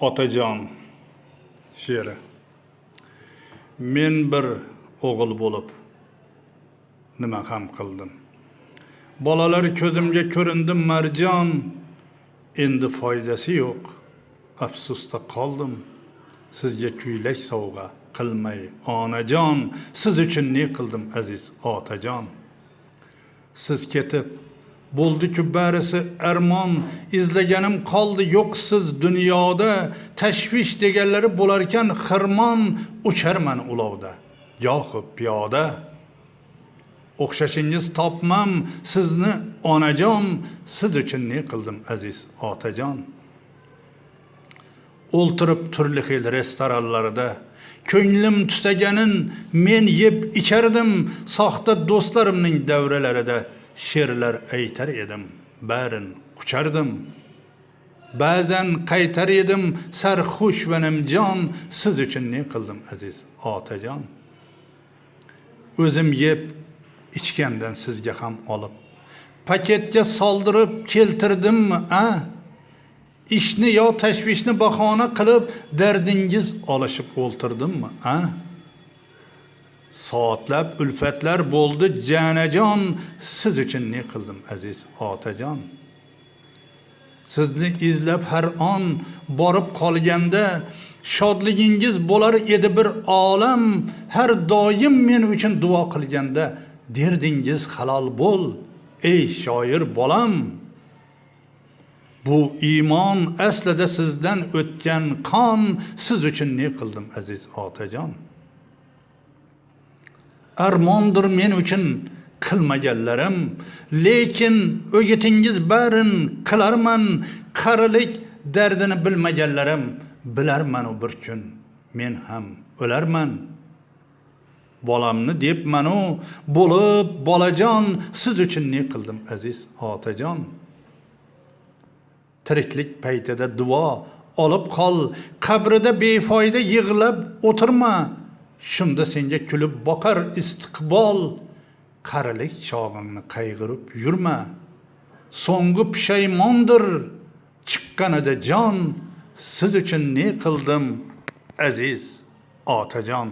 otajon. She'ri. Men bir o'g'il bo'lib nima ham qildim? Bolalar ko'zimga ko'rindi marjon endi foydasi yo'q. Afsusda qoldim. Sizga kuylak sovg'a qilmay onajon. Siz uchun ne qildim aziz otajon? Siz ketib bo'ldi-ku barisi armon izlaganim qoldi yo'qsiz dunyoda. Tashvish deganlari bo'larkan xirmon. Ucharman ulovda. Gohi piyoda. O'xshashingiz topmam. Sizni onajon. Siz uchun ne qildim aziz otajon? O'ltirib turli xil restoranlarda ko'nglim tusaganin men yeb ichardim soxta do'stlarimning davralarida. She'rlar aytar edim barin quchardim. Ba'zan qaytar edim sarxush va nimjon siz uchun ne qildim aziz otajon? O'zim yeb ichgandan sizga ham olib paketga soldirib keltirdimmi a? Ishni yo tashvishni bahona qilib dardingiz olishib o'ltirdimmi a? Soatlab ulfatlar bo'ldi janajon. Siz uchun ne qildim aziz otajon? Sizni izlab har on borib qolganda shodligingiz bo'lar edi bir olam. Har doim men uchun duo qilganda derdingiz halol bo'l ey shoir bolam. Bu iymon aslida sizdan o'tgan qon. Siz uchun ne qildim aziz otajon? Armondir men uchun qilmaganlarim. Lekin o'gitingiz barin qilarman qarilik dardini bilmaganlarim. Bilarmanu bir kun men ham o'larman. Bolamni debmanu bo'lib bolajon siz uchun ne qildim aziz otajon? Tiriklik paytida duo olib qol qabrida befoyda yig'lab o'tirma. Shunda senga kulib boqar istiqbol. Qarilik chog'ingni qayg'urib yurma. So'nggi pushaymondir. Chiqqanida jon. Siz uchun ne qildim aziz otajon?